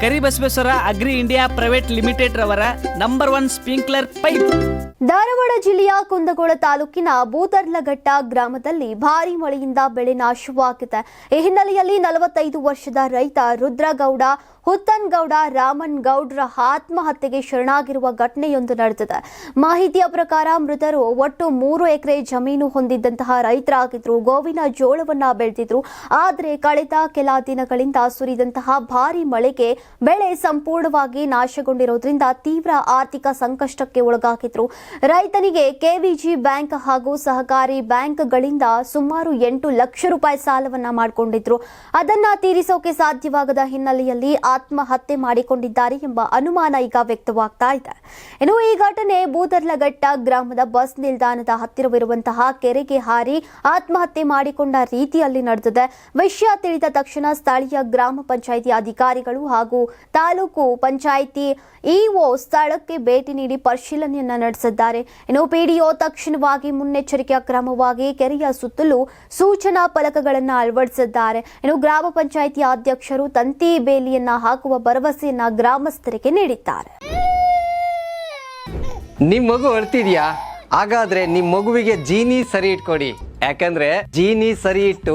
Karibasaveshwara agri India private limited ರವರ number one sprinkler pipe. Dharwad ಜಿಲ್ಲೆಯ ಕುಂದಗೋಳ ತಾಲೂಕಿನ ಬೂದರ್ಲಘಟ್ಟ ಗ್ರಾಮದಲ್ಲಿ ಭಾರಿ ಮಳೆಯಿಂದ ಬೆಳೆ ನಾಶವಾಗಿದೆ. ಈ ಹಿನ್ನೆಲೆಯಲ್ಲಿ ನಲವತ್ತೈದು ವರ್ಷದ ರೈತ ರುದ್ರಗೌಡ, ಹುತ್ತನ್ಗೌಡ ರಾಮನ್ ಗೌಡ್ರ ಆತ್ಮಹತ್ಯೆಗೆ ಶರಣಾಗಿರುವ ಘಟನೆಯೊಂದು ನಡೆದಿದೆ. ಮಾಹಿತಿಯ ಪ್ರಕಾರ ಮೃತರು ಒಟ್ಟು ಮೂರು ಎಕರೆ ಜಮೀನು ಹೊಂದಿದ್ದಂತಹ ರೈತರಾಗಿದ್ರು. ಗೋವಿನ ಜೋಳವನ್ನ ಬೆಳೆದಿದ್ರು. ಆದರೆ ಕಳೆದ ಕೆಲ ದಿನಗಳಿಂದ ಸುರಿದಂತಹ ಭಾರಿ ಮಳೆಗೆ ಬೆಳೆ ಸಂಪೂರ್ಣವಾಗಿ ನಾಶಗೊಂಡಿರುವುದರಿಂದ ತೀವ್ರ ಆರ್ಥಿಕ ಸಂಕಷ್ಟಕ್ಕೆ ಒಳಗಾಗಿದ್ರು. ರೈತನಿಗೆ ಕೆವಿಜಿ ಬ್ಯಾಂಕ್ ಹಾಗೂ ಸಹಕಾರಿ ಬ್ಯಾಂಕ್ಗಳಿಂದ ಸುಮಾರು ಎಂಟು ಲಕ್ಷ ರೂಪಾಯಿ ಸಾಲವನ್ನ ಮಾಡಿಕೊಂಡಿದ್ರು. ಅದನ್ನ ತೀರಿಸೋಕೆ ಸಾಧ್ಯವಾಗದ ಹಿನ್ನೆಲೆಯಲ್ಲಿ ಆತ್ಮಹತ್ಯೆ ಮಾಡಿಕೊಂಡಿದ್ದಾರೆ ಎಂಬ ಅನುಮಾನ ಈಗ ವ್ಯಕ್ತವಾಗ್ತಾ ಇದೆ. ಇನ್ನು ಈ ಘಟನೆ ಬೂದರ್ಲಘಟ್ಟ ಗ್ರಾಮದ ಬಸ್ ನಿಲ್ದಾಣದ ಹತ್ತಿರವಿರುವಂತಹ ಕೆರೆಗೆ ಹಾರಿ ಆತ್ಮಹತ್ಯೆ ಮಾಡಿಕೊಂಡ ರೀತಿಯಲ್ಲಿ ನಡೆದಿದೆ. ವಿಷಯ ತಿಳಿದ ತಕ್ಷಣ ಸ್ಥಳೀಯ ಗ್ರಾಮ ಪಂಚಾಯಿತಿ ಅಧಿಕಾರಿಗಳು ಹಾಗೂ ತಾಲೂಕು ಪಂಚಾಯಿತಿ ಇಒ ಸ್ಥಳಕ್ಕೆ ಭೇಟಿ ನೀಡಿ ಪರಿಶೀಲನೆಯನ್ನ ನಡೆಸಿದ್ದಾರೆ. ಇನ್ನು ಪಿಡಿಒ ತಕ್ಷಣವಾಗಿ ಮುನ್ನೆಚ್ಚರಿಕೆಯ ಕ್ರಮವಾಗಿ ಕೆರೆಯ ಸುತ್ತಲೂ ಸೂಚನಾ ಫಲಕಗಳನ್ನು ಅಳವಡಿಸಿದ್ದಾರೆ. ಇನ್ನು ಗ್ರಾಮ ಪಂಚಾಯಿತಿ ಅಧ್ಯಕ್ಷರು ತಂತಿ ಬೇಲಿಯನ್ನ ಹಾಕುವ ಭರವಸೆಯನ್ನ ಗ್ರಾಮಸ್ಥರಿಗೆ ನೀಡಿದ್ದಾರೆ. ನಿಮ್ ಮಗು ಅಳ್ತಿದ್ಯಾ? ಹಾಗಾದ್ರೆ ನಿಮ್ ಮಗುವಿಗೆ ಜೀನಿ ಸರಿ ಇಟ್ಕೊಡಿ. ಯಾಕಂದ್ರೆ ಜೀನಿ ಸರಿ ಇಟ್ಟು